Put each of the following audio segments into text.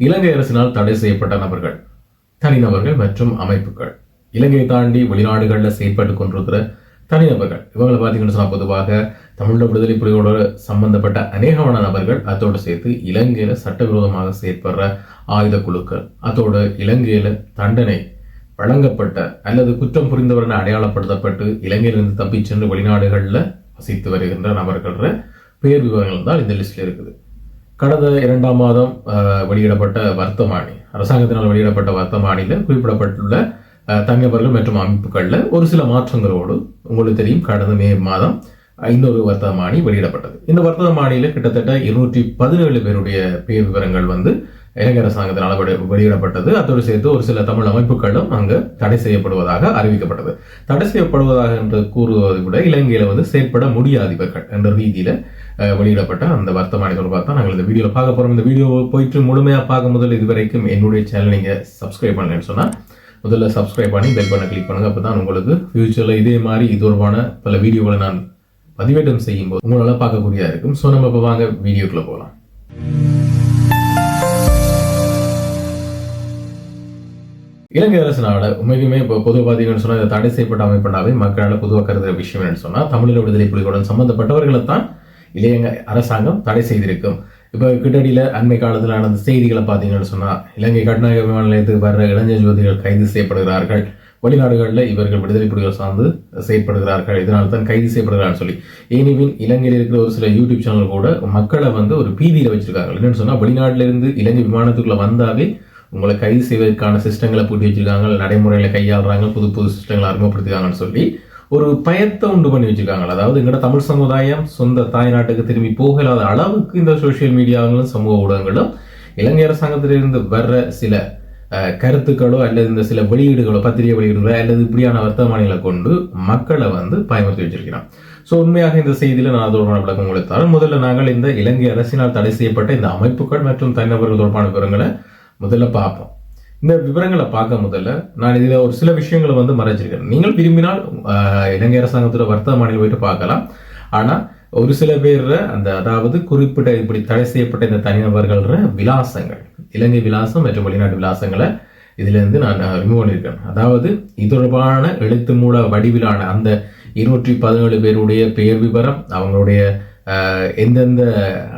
இலங்கை அரசினால் தடை செய்யப்பட்ட நபர்கள் தனிநபர்கள் மற்றும் அமைப்புகள். இலங்கையை தாண்டி வெளிநாடுகளில் செயற்பட்டு கொண்டிருக்கிற தனிநபர்கள். இவங்களை பார்த்தீங்கன்னு சொன்னால் பொதுவாக தமிழ் விடுதலை புலிகளோட சம்பந்தப்பட்ட அநேகமான நபர்கள் அதோடு சேர்த்து இலங்கையில சட்டவிரோதமாக செயற்படுற ஆயுத குழுக்கள். அதோடு இலங்கையில தண்டனை வழங்கப்பட்ட அல்லது குற்றம் புரிந்தவரென அடையாளப்படுத்தப்பட்டு இலங்கையிலிருந்து தப்பிச் சென்று வெளிநாடுகளில் வசித்து வருகின்ற நபர்கள பேர் விவரங்கள் தான் இந்த லிஸ்ட்ல இருக்குது. கடந்த இரண்டாம் மாதம் வெளியிடப்பட்ட வர்த்தமானி அரசாங்கத்தினால் வெளியிடப்பட்ட வர்த்தமானியில் குறிப்பிடப்பட்டுள்ள அஹ், மற்றும் அமைப்புகளில் ஒரு சில மாற்றங்களோடு உங்களுக்கு தெரியும் கடந்த மே மாதம் இன்னொரு வர்த்தமானி வெளியிடப்பட்டது. இந்த வர்த்தமானியில் கிட்டத்தட்ட இருநூற்றி பதினேழு பேருடைய பேர் விவரங்கள் வந்து இலங்கை அரசாங்கத்தினால் வெளியிடப்பட்டது. அதோடு சேர்த்து ஒரு சில தமிழ் அமைப்புகளும் அங்கு தடை செய்யப்படுவதாக அறிவிக்கப்பட்டது. தடை செய்யப்படுவதாக என்று கூறுவதை விட இலங்கையில வந்து செயற்பட முடியாது இவர்கள் என்ற ரீதியில வெளியிடப்பட்ட அந்த வர்த்தமானி தொடர்பாக தான் நாங்கள் இந்த வீடியோவில் பார்க்க போகிறோம் இந்த வீடியோ போயிட்டு முழுமையா பார்க்க முதல் இதுவரைக்கும் என்னுடைய சேனல் நீங்கள் சப்ஸ்கிரைப் பண்ணலன்னு சொன்னால் முதல்ல சப்ஸ்கிரைப் பண்ணி பெல் பண்ண கிளிக் அப்போ தான் உங்களுக்கு ஃப்யூச்சரில் இதே மாதிரி இது தொடர்பான பல வீடியோவில் நான் பதிவேற்றம் செய்யும் போது உங்களால இருக்கும். ஸோ நம்ம இப்போ வாங்க வீடியோக்குள்ள போகலாம் இலங்கை அரசினால உண்மைக்குமே இப்போ பொதுவாக பார்த்தீங்கன்னு சொன்னால் தடை செய்யப்பட்ட அமைப்பினாவே மக்களால் பொதுவாக கருதுகிற விஷயம் என்னன்னு சொன்னால் தமிழீழ விடுதலை புலிகளுடன் சம்பந்தப்பட்டவர்களை தான் இலங்கை அரசாங்கம் தடை செய்திருக்கும். இப்போ கிட்டடியில் அண்மை காலத்தில் நடந்த செய்திகளை பார்த்தீங்கன்னு சொன்னால் இலங்கை கட்டுநாயக விமான நிலையத்துக்கு வர்ற இளைஞர் ஜோதிகள் கைது செய்யப்படுகிறார்கள். வெளிநாடுகளில் இவர்கள் விடுதலை புலிகள் சார்ந்து செயற்படுகிறார்கள். இதனால் தான் கைது செய்யப்படுகிறார்கள் சொல்லி. ஏனிவின் இலங்கையில் இருக்கிற ஒரு சில யூடியூப் சேனல் கூட மக்களை வந்து ஒரு பீதியில் வச்சிருக்காங்க. என்னன்னு சொன்னால் வெளிநாட்டிலிருந்து இலங்கை விமானத்துக்குள்ளே வந்தாவே உங்களை கைது செய்வதற்கான சிஸ்டங்களை பூட்டி வச்சிருக்காங்க. நடைமுறையில் கையாளுறாங்க. புது புது சிஸ்டங்களை அறிமுகப்படுத்திருக்காங்கன்னு சொல்லி ஒரு பயத்தை உண்டு பண்ணி வச்சுருக்காங்க அதாவது எங்களோட தமிழ் சமுதாயம் சொந்த தாய்நாட்டுக்கு திரும்பி போகலாத அளவுக்கு இந்த சோஷியல் மீடியாங்களும் சமூக ஊடகங்களும் இலங்கை அரசாங்கத்திலிருந்து வர்ற சில கருத்துக்களோ அல்லது இந்த சில வெளியீடுகளோ பத்திரிகை வெளியீடுகளோ அல்லது இப்படியான வர்த்தமானிகளை கொண்டு மக்களை வந்து பயமுறுத்தி வச்சிருக்கிறான். ஸோ உண்மையாக இந்த செய்தியில் நான் தொடர்பான விளக்கம் உங்களுக்கு தரேன். முதல்ல நாங்கள் இந்த இலங்கை அரசினால் தடை செய்யப்பட்ட இந்த அமைப்புகள் மற்றும் தனிநபர்கள் தொடர்பான விவரங்களை முதல்ல பார்ப்போம். இந்த விவரங்களை பார்க்க முதல்ல நான் இதில் ஒரு சில விஷயங்களை வந்து மறைச்சிருக்கேன் நீங்கள் விரும்பினால் இலங்கை அரசாங்கத்தோட வர்த்தக மாநிலம் போயிட்டு பார்க்கலாம். ஆனால் ஒரு சில பேர்ல அந்த அதாவது குறிப்பிட்ட இப்படி தடை செய்யப்பட்ட இந்த தனிநபர்கள விலாசங்கள் இலங்கை விலாசம் மற்றும் வெளிநாட்டு விலாசங்களை இதிலிருந்து நான் ரிமூவ் பண்ணியிருக்கேன். அதாவது இது தொடர்பான எழுத்து மூல வடிவிலான அந்த இருநூற்றி பதினேழு பேருடைய பெயர் விவரம் அவங்களுடைய எந்தெந்த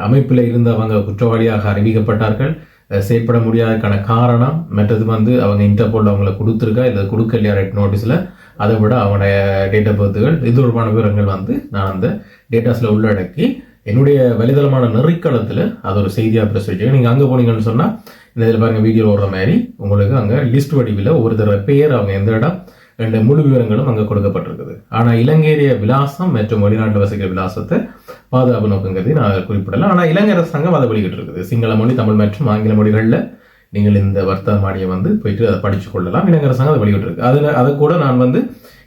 அமைப்பில் இருந்து அவங்க குற்றவாளியாக அறிவிக்கப்பட்டார்கள் செயற்பட முடியாததுக்கான காரணம் மற்றது வந்து அவங்க இன்டர்போல் அவங்கள கொடுத்துருக்கா இல்லை கொடுக்கலையா ரைட் நோட்டீஸில் அதை விட அவங்களுடைய டேட் ஆஃப் பர்த்துகள் இது தொடர்பான விவரங்கள் வந்து நான் அந்த டேட்டாஸில் உள்ளடக்கி என்னுடைய வலைதளமான நெறிக்களத்தில் அது ஒரு செய்தியாக பிரஸ் நீங்கள் அங்கே போனீங்கன்னு சொன்னால் இந்த இதில் பாருங்கள் வீடியோ ஓடுற மாதிரி உங்களுக்கு அங்கே லிஸ்ட் வடிவில் ஒரு தடவை பேர் அவங்க எந்த இடம் ரெண்டு முழு விவரங்களும் அங்கே கொடுக்கப்பட்டிருக்குது. ஆனால் இலங்கையுடைய விலாசம் மற்றும் வெளிநாட்டு வசிக்கிற விலாசத்தை பாதுகாப்பு நோக்கங்கிறதை நான் குறிப்பிடலாம் ஆனால் இலங்கை அரசாங்கம் அதை வெளியிட்டு இருக்குது. சிங்கள மொழி தமிழ் மற்றும் ஆங்கில மொழிகளில் நீங்கள் இந்த வர்த்தக மாடியை வந்து போயிட்டு அதை படித்து கொள்ளலாம். இலங்கை அரசாங்கம் அதை வெளியிட்டு இருக்கு. அதில் அதை கூட நான் வந்து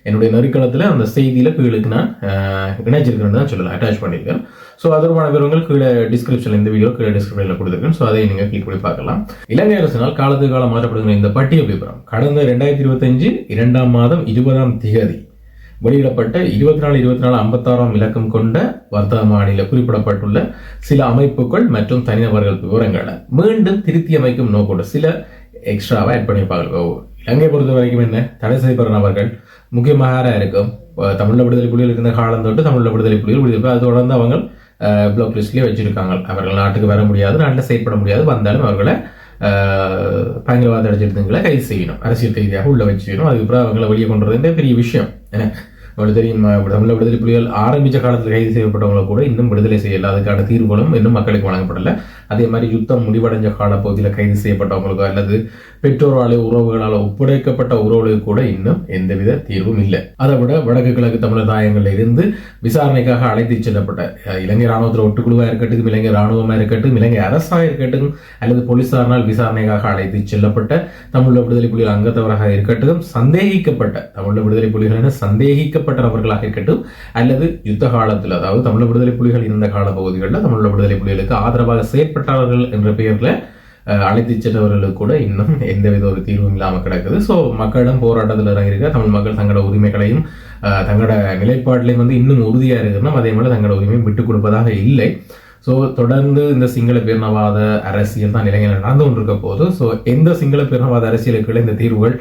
என்னுடைய நெருக்கடத்தில் அந்த செய்தியில் கீழுக்கு நான் அஹ், இணைச்சிருக்கிறேன்னு தான் சொல்லலாம். அட்டாச் பண்ணியிருக்கேன். ஸோ அதற்கான விவரங்கள் கீழே டிஸ்கிரிப்ஷன் இந்த வீடியோ கீழே டிஸ்கிரிப்ஷனில் கொடுத்துருக்கேன். ஸோ அதை நீங்கள் கிளிக் பண்ணி பார்க்கலாம். இலங்கை அரசினால் காலத்துக்கு காலம் மாற்றப்படுகிற இந்த பட்டியல் விபரம். கடந்த ரெண்டாயிரத்தி இருபத்தஞ்சு இரண்டாம் மாதம் இருபதாம் திகதி வெளியிடப்பட்ட இருபத்தி நாலு இருபத்தி நாலு ஐம்பத்தாறாம் இலக்கம் கொண்ட வர்த்தக மாநில குறிப்பிடப்பட்டுள்ள சில அமைப்புகள் மற்றும் தனிநபர்கள் விவரங்களை மீண்டும் திருத்தி அமைக்கும் நோக்கோடு சில எக்ஸ்ட்ராவாக ஆட் பண்ணியிருப்பாங்க இலங்கை பொறுத்த வரைக்கும் என்ன? தடை செய்யப்படுற நபர்கள் முக்கியமாக இருக்கும் தமிழ் விடுதலை புலிகள் இருந்த காலம் தொட்டு தமிழ் விடுதலை புலிகள் விடுதலை அது தொடர்ந்து அவங்க பிளாக் லிஸ்ட்லேயே வச்சிருக்காங்க. அவர்கள் நாட்டுக்கு வர முடியாது நாட்டில் செயல்பட முடியாது. வந்தாலும் அவர்களை பயங்கரவாத அடைச்சிருந்தவங்களை கைது செய்யணும். அரசியல் கைதியாக உள்ள வச்சுக்கணும் அதுக்கப்புறம் அவங்களை வெளியே கொண்டு வரது பெரிய விஷயம். ஏன்னா உங்களுக்கு தெரியும் தமிழ் விடுதலை புலிகள் ஆரம்பிச்ச காலத்தில் கைது செய்யப்பட்டவங்களை கூட இன்னும் விடுதலை செய்யல. அதுக்கான தீர்வுகளும் இன்னும் மக்களுக்கு வழங்கப்படலை. அதே மாதிரி யுத்தம் முடிவடைஞ்ச காலப்பகுதியில் கைது செய்யப்பட்டவங்களுக்கோ அல்லது பெற்றோராலே உறவுகளால் ஒப்படைக்கப்பட்ட உறவுகளுக்கு கூட இன்னும் எந்தவித தீர்வும் இல்லை. அதை விட வடக்கு கிழக்கு தமிழர் தாயங்களில் இருந்து விசாரணைக்காக அழைத்து செல்லப்பட்ட இலங்கை ராணுவத்தில் ஒட்டுக்குழுவாக இருக்கட்டும் இலங்கை ராணுவமாக இருக்கட்டும் இலங்கை அரசாக இருக்கட்டும் அல்லது போலீசாரினால் விசாரணைக்காக அழைத்து செல்லப்பட்ட தமிழ் விடுதலை புலிகள் அங்கத்தவராக இருக்கட்டும் சந்தேகிக்கப்பட்ட தமிழ் விடுதலை புலிகள் என சந்தேகிக்கப்பட்ட நபர்களாக இருக்கட்டும் அல்லது யுத்த காலத்தில் அதாவது தமிழ் விடுதலை புலிகள் இருந்த கால பகுதிகளில் தமிழ் விடுதலை புலிகளுக்கு ஆதரவாக செயற்பட்டார்கள் என்ற பெயரில் அழைத்து சென்றவர்களுக்கு கூட இன்னும் எந்தவித ஒரு தீர்வும் இல்லாமல் கிடக்குது. ஸோ மக்களிடம் போராட்டத்தில் இறங்கியிருக்க தமிழ் மக்கள் தங்களோட உரிமைகளையும் தங்களோட நிலைப்பாட்டிலையும் வந்து இன்னும் உறுதியாக இருக்கணும். அதே மாதிரி தங்களோட உரிமையும் விட்டுக் கொடுப்பதாக இல்லை. ஸோ தொடர்ந்து இந்த சிங்கள பேரினவாத அரசியல் தான் இளைஞர்கள் நடந்து கொண்டிருக்க போது ஸோ எந்த சிங்கள பேரினவாத அரசியலுக்குள்ள இந்த தீர்வுகள்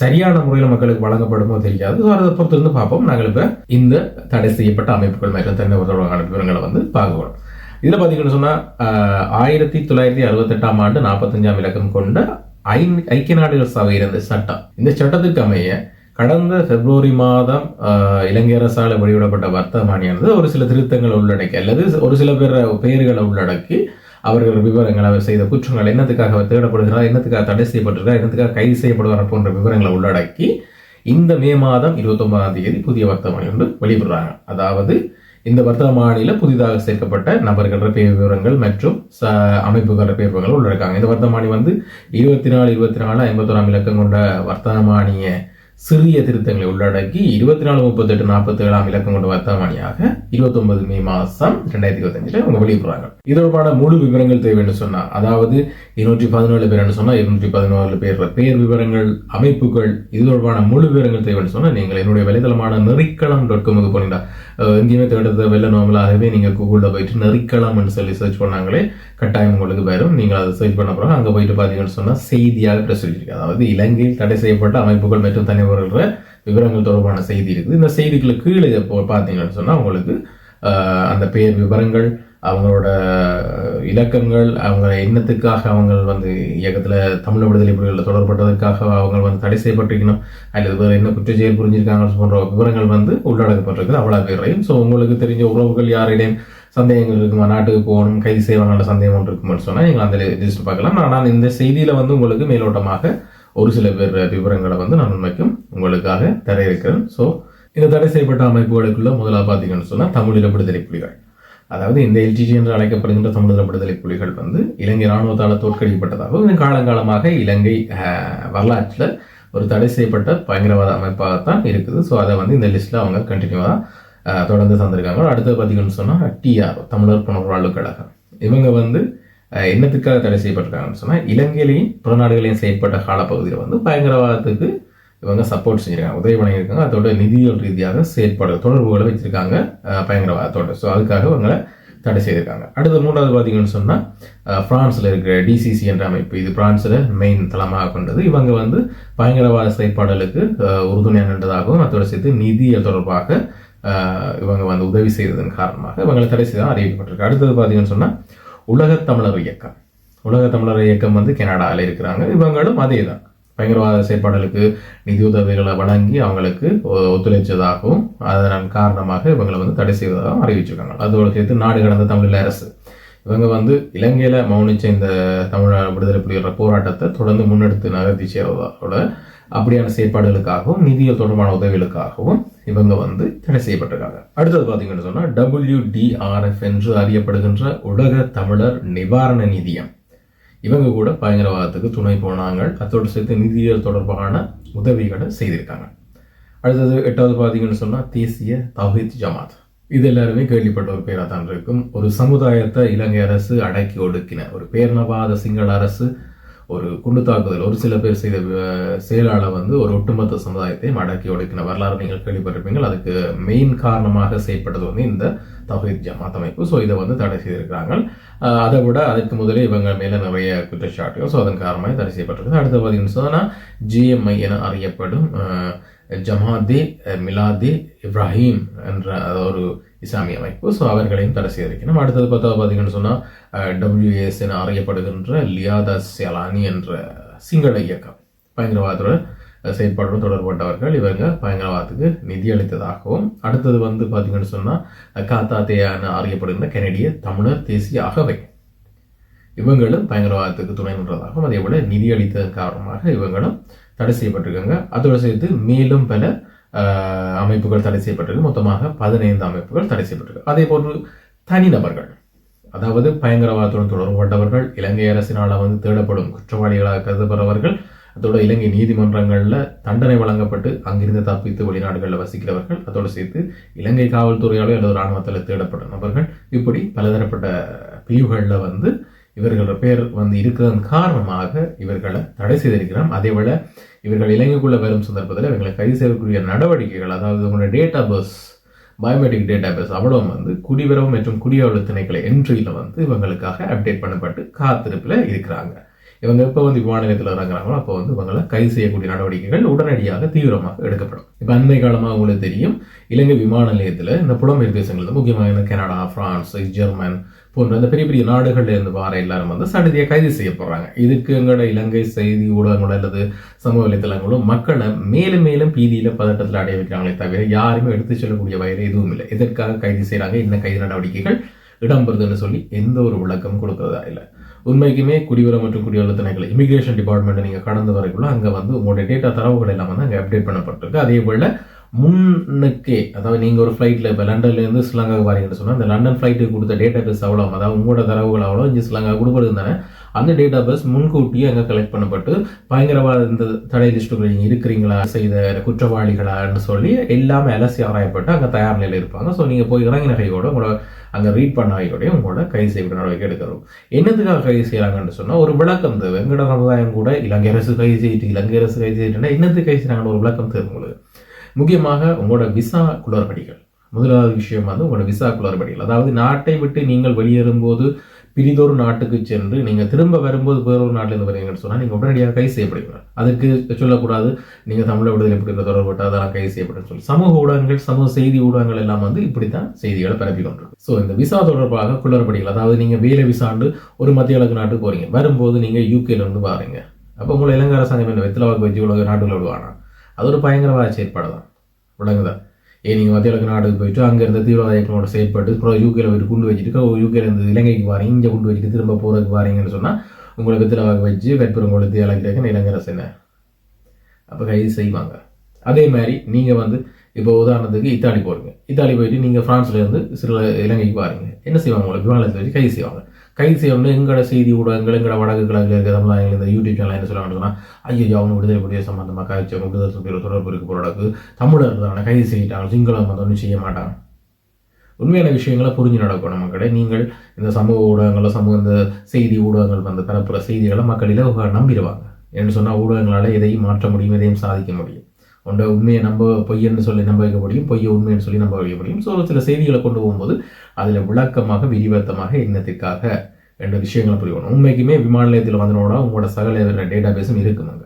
சரியான முறையில் மக்களுக்கு வழங்கப்படுமோ தெரியாது. ஸோ அதை பொறுத்திருந்து பார்ப்போம். நாங்கள் இப்போ இந்த தடை செய்யப்பட்ட அமைப்புகள் மற்றும் தனிநபர் தொடர்பான விவரங்களை வந்து பார்க்கிறோம் இதில் பார்த்தீங்கன்னு சொன்னால் ஆயிரத்தி தொள்ளாயிரத்தி அறுபத்தெட்டாம் ஆண்டு நாற்பத்தஞ்சாம் இலக்கம் கொண்ட ஐ ஐக்கிய நாடுகள் சபை இருந்த சட்டம். இந்த சட்டத்துக்கு அமைய கடந்த பிப்ரவரி மாதம் இலங்கை அரசால் வெளியிடப்பட்ட வர்த்தமானியானது ஒரு சில திருத்தங்களை உள்ளடக்கி அல்லது ஒரு சில பேர் பெயர்களை உள்ளடக்கி அவர்கள் விவரங்கள் அவர் செய்த குற்றங்கள் என்னத்துக்காக அவர் தேடப்படுகிறார் என்னத்துக்காக தடை செய்யப்பட்டிருக்கிறார் என்னத்துக்காக கைது செய்யப்படுவார் போன்ற விவரங்களை உள்ளடக்கி இந்த மே மாதம் இருபத்தொன்பதாம் தேதி புதிய வர்த்தமானி ஒன்று வெளியிடுறாங்க. அதாவது இந்த வர்த்தமானியில புதிதாக சேர்க்கப்பட்ட நபர்கள பேர் விவரங்கள் மற்றும் ச அமைப்புகள பேர் விவரங்கள் உள்ளிருக்காங்க இந்த வர்த்தமானி வந்து இருபத்தி நாலு இருபத்தி நாலு ஐம்பத்தோராம் இலக்கம் கொண்ட வர்த்தமானிய சிறிய திருத்தங்களை உள்ளடக்கி இருபத்தி நாலு முப்பத்தெட்டு நாற்பத்தி ஏழாம் இலக்கம் கொண்ட வர்த்தமானியாக இருபத்தொன்பது மே மாதம் ரெண்டாயிரத்தி இருபத்தஞ்சில் அவங்க வெளியிடுறாங்க. இது தொடர்பான முழு விவரங்கள் தேவைன்னு சொன்னால் அதாவது இருநூற்றி பதினேழு பேர்னு சொன்னால் இருநூற்றி பதினோரு பேர் பேர் விவரங்கள் அமைப்புகள் இது தொடர்பான முழு விவரங்கள் தேவைன்னு சொன்னால் நீங்கள் என்னுடைய வலைதளமான நெறிக்களம் டாட் காமுக்கு போனீங்கன்னா எங்கேயுமே தேடுறது வெள்ள நார்மலாகவே நீங்கள் கூகுளில் போயிட்டு நெறிக்களம்னு சொல்லி சர்ச் பண்ணாங்களே கட்டாயம் உங்களுக்கு வரும். நீங்கள் அதை சர்ச் பண்ண பிறகு அங்கே போயிட்டு பார்த்தீங்கன்னு சொன்னால் செய்தியாக பிரசுரிச்சிருக்கு அதாவது இலங்கையில் தடை செய்யப்பட்ட அமைப்புகள் மற்றும் தனிவர்கள விவரங்கள் தொடர்பான செய்தி இருக்குது. இந்த செய்திகளுக்கு கீழே பார்த்தீங்கன்னு சொன்னால் உங்களுக்கு அந்த பேர் விவரங்கள் அவங்களோட இலக்கங்கள் அவங்க எண்ணத்துக்காக அவங்க வந்து இயக்கத்தில் தமிழ் விடுதலை புலிகளில் தொடர்பட்டதற்காக அவங்க வந்து தடை செய்யப்பட்டிருக்கணும் அல்லது வேறு என்ன குற்றச்செயல் புரிஞ்சிருக்காங்க போன்ற விவரங்கள் வந்து உள்ளடக்கப்பட்டிருக்குது அவ்வளோ பேரையும். ஸோ உங்களுக்கு தெரிஞ்ச உறவுகள் யாரிடையும் சந்தேகங்கள் இருக்குமா? நாட்டுக்கு போகணும் கைது செய்வாங்கன்ற சந்தேகம் ஒன்று இருக்குமான்னு சொன்னால் நீங்கள் அந்த லிஸ்ட் பார்க்கலாம். ஆனால் இந்த செய்தியில் வந்து உங்களுக்கு மேலோட்டமாக ஒரு சில பேர் விவரங்களை வந்து நான் உண்மைக்கும் உங்களுக்காக தர இருக்கிறேன் ஸோ இந்த தடை செய்யப்பட்ட அமைப்புகளுக்குள்ள முதலாக பார்த்தீங்கன்னு சொன்னால் தமிழில் விடுதலை புலிகள். அதாவது இந்த எல்டிஜி என்று அழைக்கப்படுகின்ற தமிழீழ விடுதலை புலிகள் வந்து இலங்கை இராணுவத்தால் தோற்கடிக்கப்பட்டதாகவும் இன்னும் காலங்காலமாக இலங்கை வரலாற்றில் ஒரு தடை செய்யப்பட்ட பயங்கரவாத அமைப்பாகத்தான் இருக்குது. ஸோ அதை வந்து இந்த லிஸ்ட்டில் அவங்க கண்டினியூவாக தொடர்ந்து தந்திருக்காங்க. அடுத்தது பார்த்தீங்கன்னு சொன்னால் டிஆர் தமிழர் புனர்வாழ்வு கழகம். இவங்க வந்து என்னத்துக்காக தடை செய்யப்பட்டிருக்காங்கன்னு சொன்னால் இலங்கையிலையும் புறநாடுகளையும் செயற்பட்ட காலப்பகுதியில் வந்து பயங்கரவாதத்துக்கு இவங்க சப்போர்ட் செஞ்சிருக்காங்க. உதவி வழங்கியிருக்காங்க. அதோட நிதியியல் ரீதியாக செயற்பாடு தொடர்புகளை வச்சுருக்காங்க. பயங்கரவாதத்தோட. ஸோ அதுக்காக இவங்களை தடை செய்திருக்காங்க. அடுத்து மூன்றாவது பார்த்தீங்கன்னு சொன்னால் பிரான்ஸில் இருக்கிற டிசிசி என்ற அமைப்பு இது ஃப்ரான்ஸில் மெயின் தளமாக கொண்டது. இவங்க வந்து பயங்கரவாத செயற்பாடுகளுக்கு உறுதுணையாக நின்றதாகவும் அதோட சேர்த்து நிதியியல் தொடர்பாக இவங்க வந்து உதவி செய்ததன் காரணமாக இவங்களை தடை செய்தான் அறிவிக்கப்பட்டிருக்கு. அடுத்தது பார்த்தீங்கன்னு சொன்னால் உலகத் தமிழர் இயக்கம். உலக தமிழர் இயக்கம் வந்து கனடாவில் இருக்கிறாங்க. இவங்களும் அதே தான் பயங்கரவாத செயற்பாடுகளுக்கு நிதியுதவிகளை வழங்கி அவங்களுக்கு ஒ- ஒத்துழைச்சதாகவும் அதன் காரணமாக இவங்களை வந்து தடை செய்வதாகவும் அறிவிச்சிருக்காங்க. அதோடு சேர்த்து நாடு கடந்த தமிழ் அரசு. இவங்க வந்து இலங்கையில் மௌனிச்ச இந்த தமிழ் விடுதலை புலிகள் போராட்டத்தை தொடர்ந்து முன்னெடுத்து நகர்த்தி செய்வதோட அப்படியான செயற்பாடுகளுக்காகவும் நிதிய தொடர்பான உதவிகளுக்காகவும் இவங்க வந்து தடை செய்யப்பட்டிருக்காங்க. அடுத்தது பார்த்தீங்கன்னு சொன்னால் டபிள்யூடிஆர்எஃப் என்று அறியப்படுகின்ற உலக தமிழர் நிவாரண நிதியம். இவங்க கூட பயங்கரவாதத்துக்கு துணை போனாங்க. அதோடு சேர்த்து நிதியியல் தொடர்பான உதவிகளை செய்திருக்காங்க. அடுத்தது எட்டாவது பார்த்தீங்கன்னு சொன்னால் தேசிய தௌஹீத் ஜமாத். இது எல்லாருமே கேள்விப்பட்ட ஒரு பேராக தான் இருக்கும். ஒரு சமுதாயத்தை இலங்கை அரசு அடக்கி ஒடுக்கின ஒரு பேரினவாத சிங்கள அரசு ஒரு குண்டு தாக்குதல் ஒரு சில பேர் செய்த அஹ், செயலால வந்து ஒரு ஒட்டுமொத்த சமுதாயத்தையும் அடக்கி ஒடுக்கின வரலாறு நீங்கள் கேள்விப்பட்டிருப்பீங்க அதுக்கு மெயின் காரணமாக செயற்பட்டது வந்து இந்த தௌஹீத் ஜமாத் அமைப்பு. ஸோ இதை வந்து தடை செய்திருக்கிறாங்க. அதை விட அதுக்கு முதலே இவங்க மேல நிறைய குற்றச்சாட்டுகள். ஸோ அதன் காரணமாக தடை செய்யப்பட்டிருக்கு. அடுத்து பார்த்தீங்கன்னு சொன்னால் ஜிஎம்ஐ என அறியப்படும் ஜமாதி மிலாதி மிலாதே இப்ராஹிம் என்ற ஒரு இஸ்லாமிய அமைப்பு. ஸோ அவர்களையும் தடை செய்திருக்கணும். அடுத்தது பார்த்தா பார்த்தீங்கன்னு சொன்னால் டபிள்யூஎஸ் என அறியப்படுகின்ற லியாதா செலானி என்ற சிங்கள இயக்கம். பயங்கரவாதத்தோட செயற்பாடுடன் தொடர்பட்டவர்கள் இவங்க பயங்கரவாதத்துக்கு நிதி அளித்ததாகவும் அடுத்தது வந்து பார்த்தீங்கன்னு சொன்னால் காத்தா என அறியப்படுகின்ற கனடிய தமிழர் தேசிய அகவை. இவங்களும் பயங்கரவாதத்துக்கு துணை நின்றதாகவும் அதே போல நிதி அளித்ததன் காரணமாக இவங்களும் தடை செய்யப்பட்டிருக்காங்க. அதோடு சேர்த்து மேலும் பல ஆஹ், அமைப்புகள் தடை செய்யப்பட்டிருக்கு. மொத்தமாக பதினைந்து அமைப்புகள் தடை செய்யப்பட்டிருக்கு. அதே போன்று தனிநபர்கள் அதாவது பயங்கரவாதத்துடன் தொடர்புபட்டவர்கள் இலங்கை அரசினால் வந்து தேடப்படும் குற்றவாளிகளாக கருதப்படுறவர்கள் அதோட இலங்கை நீதிமன்றங்களில் தண்டனை வழங்கப்பட்டு அங்கிருந்து தப்பித்து வெளிநாடுகளில் வசிக்கிறவர்கள் அதோடு சேர்த்து இலங்கை காவல்துறையாலோ அல்லது இராணுவத்தில் தேடப்பட்ட நபர்கள். இப்படி பலதரப்பட்ட பிரிவுகளில் வந்து இவர்களோட பேர் வந்து இருக்கிறதன் காரணமாக இவர்களை தடை செய்திருக்கிறோம் அதே போல இவர்கள் இலங்கைக்குள்ளே வரும் சந்தர்ப்பத்தில் இவங்களை கைது செய்யக்கூடிய நடவடிக்கைகள் அதாவது உங்களுடைய டேட்டா பஸ் பயோமெட்ரிக் டேட்டா பேஸ் அவ்வளோ வந்து குடிவரவு மற்றும் குடியவள திணைக்களை என்ட்ரியில் வந்து இவங்களுக்காக அப்டேட் பண்ணப்பட்டு காத்திருப்பில் இருக்கிறாங்க. இவங்க எப்போ வந்து விமான நிலையத்தில் இறங்குறாங்களோ அப்போ வந்து இவங்களை கைது செய்யக்கூடிய நடவடிக்கைகள் உடனடியாக தீவிரமாக எடுக்கப்படும். இப்போ அண்மை காலமாக உங்களுக்கு தெரியும் இலங்கை விமான நிலையத்தில் இந்த புலம்பெயர் தேசங்கள் முக்கியமாக இந்த கனடா பிரான்ஸ் ஜெர்மன் போன்ற அந்த பெரிய பெரிய நாடுகள்ல இருந்து வார எல்லாரும் வந்து சடுதியாக கைது செய்யப்படுறாங்க. இதுக்கு எங்களோட இலங்கை செய்தி ஊடகங்களோ அல்லது சமூக வலைத்தளங்களும் மக்களை மேலும் மேலும் பீதியில பதட்டத்தில் அடைய வைக்கிறாங்களே தவிர யாருமே எடுத்து செல்லக்கூடிய வயது எதுவும் இல்லை. எதற்காக கைது செய்கிறாங்க என்ன கைது நடவடிக்கைகள் இடம்பெறுதுன்னு சொல்லி எந்த ஒரு விளக்கம் கொடுக்கறதா இல்லை. உண்மைக்குமே குடியுரிமை மற்றும் குடியுரிமை திணைக்கள். இமிகிரேஷன் டிபார்ட்மெண்ட் நீங்கள் கடந்து வரைக்குள்ள அங்கே வந்து உங்களுடைய டேட்டா தரவுகள் எல்லாம் வந்து அங்கே அப்டேட் பண்ணப்பட்டிருக்கு. அதே போல் முன்னுக்கே அதாவது நீங்கள் ஒரு ஃப்ளைட்டில் இப்போ லண்டன்லேருந்து ஸ்ரீலங்காவுக்கு வரீங்கன்னு சொன்னால் அந்த லண்டன் ஃப்ளைட்டுக்கு கொடுத்த டேட்டா பேஸ் அவ்வளோ அதாவது உங்களோட தரவுகள் அவ்வளோ இங்கே ஸ்ரீலங்கா கொடுக்குறது தானே அந்த டேட்டா பேஸ் முன்கூட்டியே அங்கே கலெக்ட் பண்ணப்பட்டு பயங்கரவாத இந்த தடை லிஸ்ட்டுகள் நீங்கள் இருக்கிறீங்களா செய்த குற்றவாளிகளான்னு சொல்லி எல்லாமே அலசி ஆராயப்பட்டு அங்கே தயார் நிலையில் இருப்பாங்க. ஸோ நீங்கள் போய் இறங்கின கையோட உங்களோட அங்கே ரீட் பண்ண கையோடய உங்களோட கைது செய்கிற நடவடிக்கை எடுக்கிறோம். என்னத்துக்காக கைது செய்கிறாங்கன்னு சொன்னால் ஒரு விளக்கம் தேவை. வெங்கட சமுதாயம் கூட இலங்கை அரசு கைது செய்யிட்டு இலங்கை அரசு கைது செய்யிட்டுனா என்னத்துக்கு கைது செய்கிறாங்கன்னு ஒரு விளக்கம் தேவை உங்களுக்கு. முக்கியமாக உங்களோட விசா குளறுபடிகள். முதலாவது விஷயம் வந்து உங்களோட விசா குளறுபடிகள். அதாவது நாட்டை விட்டு நீங்கள் வெளியேறும்போது பிரிதொரு நாட்டுக்கு சென்று நீங்கள் திரும்ப வரும்போது வேறொரு நாட்டிலேருந்து வரீங்கன்னு சொன்னால் நீங்கள் உடனடியாக கைது செய்யப்படுவீங்க. அதற்கு சொல்லக்கூடாது. நீங்கள் தமிழ விடுதலை எப்படி தொடர்பட்டு அதெல்லாம் கைது செய்யப்படும் சொல்லி. சமூக ஊடகங்கள் சமூக செய்தி ஊடகங்கள் எல்லாம் வந்து இப்படி தான் செய்திகளை பரப்பி கொண்டிருக்கு. ஸோ இந்த விசா தொடர்பாக குளறுபடிகள் அதாவது நீங்கள் வேலை விசாண்டு ஒரு மத்திய கிழக்கு நாட்டுக்கு போகிறீங்க வரும்போது நீங்கள் யூகேலேருந்து பாருங்க அப்போ உங்களை இலங்கை அரசாங்கம் என்ன வெத்திலவாக்கு வச்சு உலக நாட்டுகளை விடுவானா? அது ஒரு பயங்கரவாத செயற்பாடு தான் விளங்குதான் நீங்கள் மத்திய கிழக்கு நாட்டுக்கு போயிட்டு அங்கே இருந்த தீவிரவாத இயக்கங்களோட செயல்பட்டு அப்புறம் யூகேல போயிட்டு குண்டு வச்சுட்டு யூகேல இருந்து இலங்கைக்கு வாரீங்க இங்கே குண்டு வச்சுட்டு திரும்ப போகிறதுக்கு வாரீங்கன்னு சொன்னால் உங்களை வெத்திலவாக்கு வச்சு வெற்புறம் கொடுத்து இலங்கைக்கு இலங்கை அரசு அப்போ கைது செய்வாங்க அதே மாதிரி நீங்கள் வந்து இப்போ உதாரணத்துக்கு இத்தாலி போகிறீங்க இத்தாலி போயிட்டு நீங்கள் ஃப்ரான்ஸ்லேருந்து சில இலங்கைக்கு வாரீங்க என்ன செய்வாங்க உங்களுக்கு விமானத்தில் வச்சு கைது செய்வாங்க கைது செய்யணும்னு எங்களோட செய்தி ஊடகங்கள் எங்களோட வடக்கு கிழக்கில் இருக்கிற தமிழ் இந்த யூடியூப் சேனல் என்ன சொல்லுவாங்கன்னா ஐயோ அவங்க விடுதலை புதிய சம்பந்தமாக காய்ச்சி விடுதலை தொடர்பு இருக்க. போராடக்கு தமிழர் தானே கைது செய்யிட்டாங்க சிங்களம் வந்து ஒன்றும் செய்ய மாட்டாங்க. உண்மையான விஷயங்களை புரிஞ்சு நடக்கணும் மக்களே. நீங்கள் இந்த சமூக ஊடகங்களில் சமூக இந்த செய்தி ஊடகங்கள் வந்து பரப்புகிற செய்திகளை மக்களில் நம்பிடுவாங்க. என்று சொன்னால் ஊடகங்களால் எதையும் மாற்ற முடியும் எதையும் சாதிக்க முடியும். உண்ட உண்மையை நம்ப பொய்யன்னு சொல்லி நம்ப வைக்க முடியும் பொய்யை உண்மைன்னு சொல்லி நம்ப வைக்க முடியும். ஸோ சில செய்திகளை கொண்டு போகும்போது அதில் விளக்கமாக விரிவர்த்தமாக என்னத்திற்காக ரெண்டு விஷயங்களை புரியணும் உண்மைக்குமே விமான நிலையத்தில் வந்தனோட உங்களோட சகல டேட்டா பேஸும் இருக்குமாங்க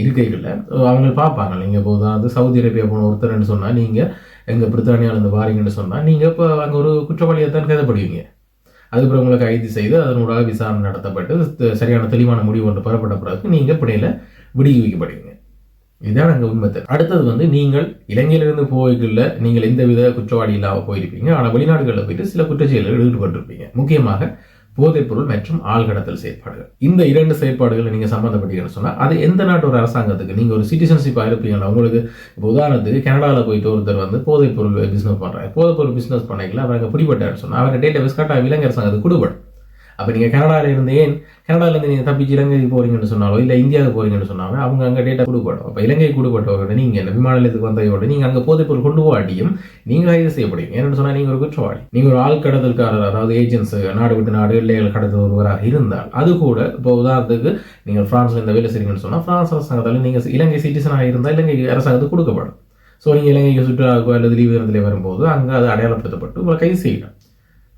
இருக்கைகளில் அவங்க பார்ப்பாங்க. நீங்கள் இப்போ வந்து சவுதி அரேபியா போன ஒருத்தர்னு சொன்னால் நீங்கள் எங்கள் பிரித்தானியாவிலேருந்து வாரீங்கன்னு சொன்னால் நீங்கள் இப்போ அங்கே ஒரு குற்றவாளியை தான் கருதப்படுவீங்க. அதுக்கப்புறம் உங்களை கைது செய்து அதனூடாக விசாரணை நடத்தப்பட்டு சரியான தெளிவான முடிவு ஒன்று பெறப்பட்ட பிறகு நீங்கள் பிணையில் விடுவிக்கப்படுவீங்க. இதுதான் அங்கே உண்மை. அடுத்தது வந்து நீங்கள் இலங்கையிலிருந்து போய்களில் நீங்கள் எந்த வித குற்றவாளி இல்லாமல் போயிருப்பீங்க. ஆனால் வெளிநாடுகளில் போயிட்டு சில குற்றச்செயல்கள் ஈடுபட்டிருப்பீங்க. முக்கியமாக போதைப்பொருள் மற்றும் ஆழ்கடத்தல் செயற்பாடுகள். இந்த இரண்டு செயற்பாடுகளை நீங்கள் சம்மந்தப்பட்டீங்கன்னு சொன்னால் அது எந்த நாட்டு ஒரு அரசாங்கத்துக்கு? நீங்கள் ஒரு சிட்டிசன்ஷிப்பாக இருப்பீங்கன்னா உங்களுக்கு இப்போ உதாரணத்துக்கு கனடாவில் போயிட்டு ஒருத்தர் வந்து போதைப்பொருள் பிஸ்னஸ் பண்ணுறாங்க போதைப்பொருள் பிஸ்னஸ் பண்ணிக்கல அங்கே பிடிபட்டாருன்னு சொன்னால் அவங்க டேட்டா பேஸ் கட்டாக இலங்கை அரசாங்கத்துக்கு கொடுபடும். அப்போ நீங்கள் கனடாவில் இருந்து ஏன் கனடாவிலேருந்து நீங்கள் தப்பிச்சு இலங்கைக்கு போகிறீங்கன்னு சொன்னாலோ இல்லை இந்தியாவுக்கு போகிறீங்கன்னு சொன்னாலும் அவங்க அங்கே டேட்டா கொடுக்கப்படும் அப்போ இலங்கை கொடுப்பட்டவரோட நீங்கள் இந்த விமான நிலையத்துக்கு நீங்கள் அங்கே போதைப் பொருள் கொண்டு போகாட்டியும் நீங்கள் கைது செய்யப்படுவீங்க. ஏன்னு சொன்னால் நீங்கள் ஒரு குற்றவாளி. நீங்கள் ஒரு ஆள் கடத்தல்காரர் அதாவது ஏஜென்ட்ஸ் நாடு விட்டு நாடு இல்லைகள் கடத்த ஒருவராக இருந்தால் அது கூட இப்போ உதாரணத்துக்கு நீங்கள் ஃப்ரான்ஸில் இந்த வேலை செய்கிறீங்கன்னு சொன்னால் ஃப்ரான்ஸ் அரசாங்கத்தால் நீங்கள் இலங்கை சிட்டிசனாக இருந்தால் இலங்கை அரசாங்கத்துக்கு கொடுக்கப்படும். ஸோ நீங்கள் இலங்கைக்கு சுற்றுலாவுக்கோ அல்லது லீவு இடத்துல வரும்போது அங்கே அது அடையாளப்படுத்தப்பட்டு உங்களை கைது செய்யலாம்.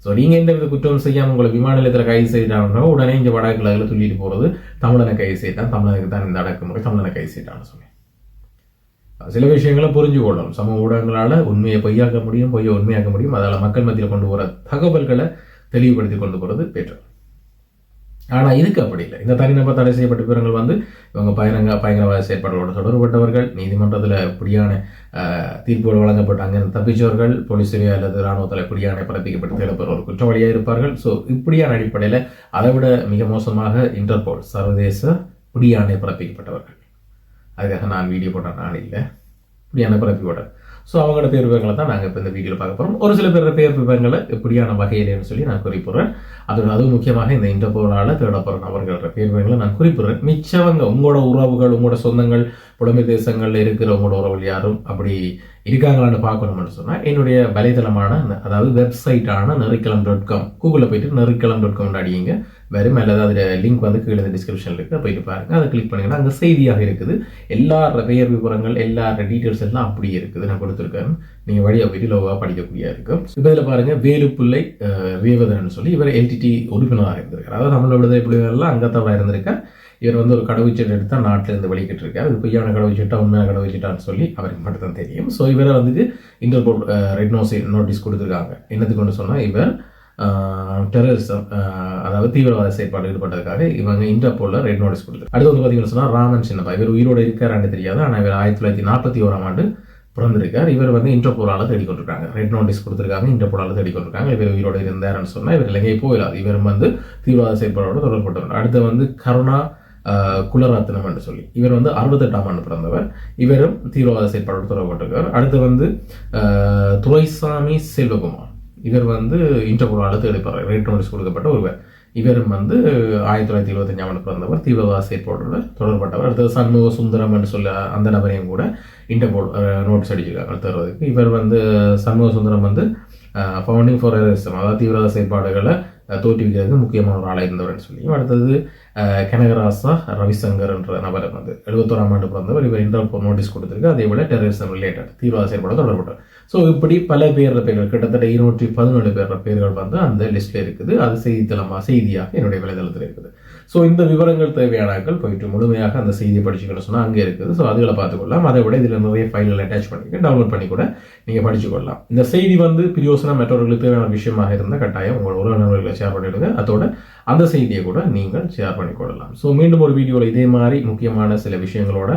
ஸோ நீங்கள் எந்த வித குற்றம் செய்யாமல் உங்களை விமான நிலையத்தில் கைது செய்தாங்கன்னா உடனே இங்கே வடகிழக்கில் சொல்லிட்டு போகிறது தமிழனை கைது செய்தான் தமிழனுக்கு தான் இந்த அடக்குமுறை தமிழனை கைது செய்தான்னு சொன்னேன். சில விஷயங்களை புரிஞ்சு கொள்ளும் சமூக ஊடகங்களால் உண்மையை பொய்யாக்க முடியும் பொய்யை உண்மையாக்க முடியும். அதால் மக்கள் மத்தியில் கொண்டு போகிற தகவல்களை தெளிவுபடுத்தி கொண்டு போகிறது பெற்றோம் ஆனால் இதுக்கு அப்படி இல்லை. இந்த தனிநபர் தடை செய்யப்பட்ட விவரங்கள் வந்து இவங்க பயணங்க பயங்கரவாத செயற்பாடுகளோடு தொடர்பட்டவர்கள் நீதிமன்றத்தில் இப்படியான தீர்ப்புகள் வழங்கப்பட்ட அங்கே தப்பிச்சவர்கள் போலீஸிலே அல்லது இராணுவத்தில் இப்படியான பிறப்பிக்கப்பட்டு தேடப்படுற ஒரு குற்றவாளியாக இருப்பார்கள். ஸோ இப்படியான அடிப்படையில் அதை விட மிக மோசமாக இன்டர்போல் சர்வதேச பிடியாணை பிறப்பிக்கப்பட்டவர்கள் அதுக்காக நான் வீடியோ போட்ட நான் இல்லை. இப்படியான பிறப்பிக்கப்பட்ட ஸோ அவங்களோட பேர் விவரங்களை தான் நாங்கள் இப்போ இந்த வீடியோவில் பார்க்க போகிறோம் ஒரு சில பேர் பேர் விவரங்களை எப்படியான வகையிலேன்னு சொல்லி நான் குறிப்பிடுறேன். அதோட அதுவும் முக்கியமாக இந்த இன்டர்போரால் தேடப்படுற நபர்களோட பேர் விவரங்களை நான் குறிப்பிடுறேன். மிச்சவங்க உங்களோட உறவுகள் உங்களோட சொந்தங்கள் புலமை தேசங்களில் இருக்கிற உங்களோட உறவுகள் யாரும் அப்படி இருக்காங்களான்னு பார்க்கணும்னு சொன்னால் என்னுடைய வலைதளமான அதாவது வெப்சைட்டான நெறிக்கலம் டாட் காம் கூகுளில் போயிட்டு நெறிக்கலம் டாட் காம் அடியுங்க. வரும். அல்லது அதில் லிங்க் வந்து கீழே டிஸ்கிரிப்ஷனில் இருக்குது போயிட்டு பாருங்கள் அதை கிளிக் பண்ணிங்கன்னா அங்கே செய்தியாக இருக்குது. எல்லா பெயர் விவரங்கள் எல்லா டீட்டெயில்ஸ் எல்லாம் அப்படியே இருக்குது. நான் கொடுத்துருக்கேன். நீங்கள் வழியாக போயிட்டு லோவாக படிக்கக்கூடிய இருக்கும் இப்போ இதில் பாருங்கள் வேலுப்பிள்ளை வேவதன் ரேவதன் சொல்லி இவர் எல்டிடி உறுப்பினராக இருந்திருக்கார். அதாவது தமிழ் விடுதலை புலிகளெல்லாம் அங்கத்தவராக இருந்திருக்கார். இவர் வந்து ஒரு கடவுச்சீட்டு எடுத்து தான் நாட்டில் இருந்து வெளிக்கிட்டு இருக்கார் அது பொய்யான கடவுச்சீட்டா உண்மையான கடவுச்சீட்டான்னு சொல்லி அவருக்கு மட்டும் தான் தெரியும். ஸோ இவரை வந்துட்டு இன்டர்போல் ரெட் நோசி நோட்டீஸ் கொடுத்துருக்காங்க. என்னத்துக்கு கொண்டு சொன்னால் இவர் டெரரிசம் அதாவது தீவிரவாத செயற்பாடு ஈடுபட்டதுக்காக இவங்க இன்டர்போலில் ரெட் நோட்டீஸ் கொடுத்துரு அடுத்து வந்து பார்த்தீங்கன்னு சொன்னால் ராமன் சின்னப்பா. இவர் உயிரோடு இருக்காரான்னு தெரியாது ஆனால் இவர் ஆயிரத்தி தொள்ளாயிரத்தி நாற்பத்தி ஓராம் ஆண்டு பிறந்திருக்கார். இவர் வந்து இன்டர்போலால் தேடிக்கொண்டிருக்காங்க. ரெட் நோட்டீஸ் கொடுத்துருக்காங்க இன்டர்போலால் தேடிக்கொண்டிருக்காங்க. இவர் உயிரோடு இருந்தாருன்னு சொன்னால் இவர் இலங்கை போயிடாது இவர் வந்து தீவிரவாத செயற்பாடோடு தொடர்பட்டவர் அடுத்து வந்து கருணா குலராத்தனம் குலரத்னம் என்று சொல்லி. இவர் வந்து அறுபத்தெட்டாம் ஆண்டு பிறந்தவர். இவரும் தீவிரவாத செயற்பாடோடு தொடர்பட்டிருக்கார் அடுத்து வந்து துரைசாமி செல்வகுமார். இவர் வந்து இன்டர்போல் அடுத்து எடுப்பார் ரெட் நோட்டீஸ் கொடுக்கப்பட்ட ஒருவர் இவரும் வந்து ஆயிரத்தி தொள்ளாயிரத்தி இருபத்தஞ்சாம் ஆண்டு பிறந்தவர் தீவிரவாத செயற்பாடோட தொடர்பட்டவர். அடுத்தது சண்முக சுந்தரம் என்று சொல்ல அந்த நபரையும் கூட இன்டர்போல் நோட்டீஸ் அடிச்சிருக்காங்க. தருவதற்கு இவர் வந்து சண்முக சுந்தரம் வந்து ஃபவுண்டிங் ஃபார் அதாவது தீவிரவாத செயற்பாடுகளை தோற்றுவிக்கிறதுக்கு முக்கியமான ஒரு ஆளாக இருந்தவர்னு சொல்லியும் அடுத்தது கனகராசா ரவிசங்கர் என்ற நபர் வந்து எழுபத்தோராம் ஆண்டு பிறந்தவர் இவர் இன்டர்போல் நோட்டீஸ் கொடுத்துருக்கு. அதே போல் டெரரிசம் ரிலேட்டட் தீவிரவாத செயல்பட தொடர்பட்டார் ஸோ இப்படி பல பேர் பெயர்கள் கிட்டத்தட்ட இருநூற்றி பதினேழு பேர் பெயர்கள் வந்து அந்த லிஸ்ட்டில் இருக்குது. அது செய்தித்தளமா செய்தியாக என்னுடைய வலைதளத்தில் இருக்குது. ஸோ இந்த விவரங்கள் தேவையானாக்கள் போயிட்டு முழுமையாக அந்த செய்தியை படிச்சுக்கணும் சொன்னால் அங்கே இருக்குது. ஸோ அதுகளை பார்த்துக்கொள்ளலாம். அதை விட இதில் நிறைய ஃபைல்கள் அட்டாச் பண்ணிக்க டவுன்லோட் பண்ணி கூட நீங்கள் படிச்சுக்கொள்ளலாம். இந்த செய்தி வந்து பிரியோசனம் மற்றவர்களுக்கு தேவையான விஷயமாக இருந்தால் கட்டாயம் உங்கள் உறவினர்களை ஷேர் பண்ணிவிடுங்க அதோட அந்த செய்தியை கூட நீங்கள் ஷேர் பண்ணிக்கொள்ளலாம். ஸோ மீண்டும் ஒரு வீடியோவில் இதே மாதிரி முக்கியமான சில விஷயங்களோட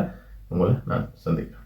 உங்களை நான் சந்திக்கிறேன்.